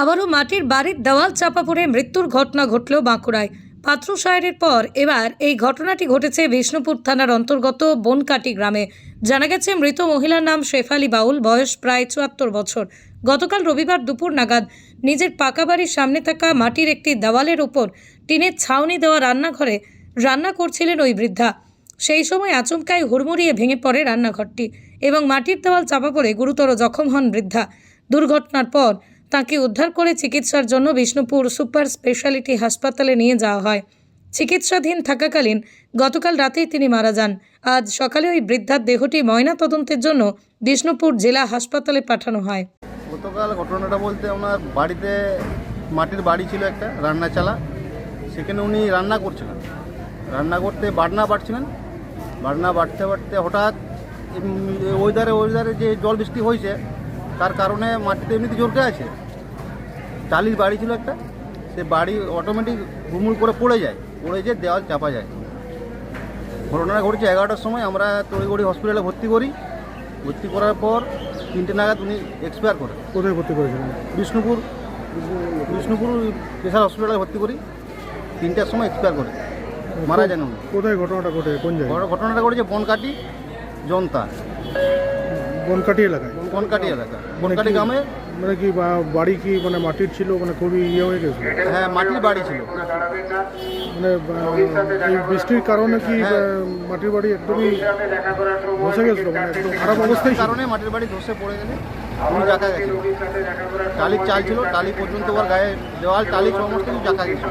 আবারও মাটির বাড়ির দেওয়াল চাপা পড়ে মৃত্যুর ঘটনা ঘটল বাঁকুড়ায়। পাত্র সাহেরের পর এবার এই ঘটনাটি ঘটেছে বিষ্ণুপুর থানার অন্তর্গত বনকাটি গ্রামে। জানা গেছে, মৃত মহিলার নাম শেফালি বাউল, বয়স প্রায় চুয়াত্তর বছর। গতকাল রবিবার দুপুর নাগাদ নিজের পাকা বাড়ির সামনে থাকা মাটির একটি দেওয়ালের ওপর টিনের ছাউনি দেওয়া রান্নাঘরে রান্না করছিলেন ওই বৃদ্ধা। সেই সময় আচমকায় হুড়মুড়িয়ে ভেঙে পড়ে রান্নাঘরটি এবং মাটির দেওয়াল চাপা পড়ে গুরুতর জখম হন বৃদ্ধা। দুর্ঘটনার পর তাকে উদ্ধার করে চিকিৎসার জন্য বিষ্ণুপুর সুপার স্পেশালিটি হাসপাতালে নিয়ে যাওয়া হয়। চিকিৎসাধীন থাকাকালীন গতকাল রাতেই তিনি মারা যান। আজ সকালে ওই বৃদ্ধার দেহটি ময়না তদন্তের জন্য বিষ্ণুপুর জেলা হাসপাতালে পাঠানো হয়। গতকাল ঘটনাটা বলতে ওনার বাড়িতে মাটির বাড়ি ছিল একটা, রান্না চালা। সেখানে উনি রান্না করছিলেন। রান্না করতে বাটনা বাটছিলেন বাটনা বাটতে বাটতে হঠাৎ ওয়েদারে ওয়েদারে যে জল বৃষ্টি হয়েছে তার কারণে মাটিতে এমনিতে জোরকে আছে। টালির বাড়ি ছিল একটা সে বাড়ি অটোমেটিক হুমুল করে পড়ে যায় পড়ে যেয়ে দেওয়াল চাপা যায়। ঘটনা ঘটেছে এগারোটার সময় আমরা তড়িগড়ি হসপিটালে ভর্তি করি। ভর্তি করার পর তিনটে নাগাদ উনি এক্সপায়ার করে কোথায় ভর্তি করেছিলেন? বিষ্ণুপুর বিষ্ণুপুর স্পেশাল হসপিটালে ভর্তি করি। তিনটার সময় এক্সপায়ার করে মারা যান উনি। কোথায় ঘটনাটা ঘটে? কোন জায়গায়? ঘট- ঘটনাটা ঘটেছে বনকাটি জনতা। বনকাটি এলাকায়। বনকাটি এলাকা। বনকাটি গ্রামে? মানে কি বা- বাড়ি কি মানে মাটির ছিল মানে খুবই ইয়ে হয়ে গেছিল? হ্যাঁ মাটির বাড়ি ছিল। মানে এই বৃষ্টির কারণে কি হ্যাঁ। মাটির বাড়ি একদমই বসে গেছিল? মানে একদম খারাপ অবস্থায় ছিল? কারণে মাটির বাড়ি ধসে পড়ে গেলে উনি জাকা গেছিল টালির চাল ছিল টালি পর্যন্ত ওর গায়ে দেওয়াল টালি সমস্ত কিছু জাকা গেছিল।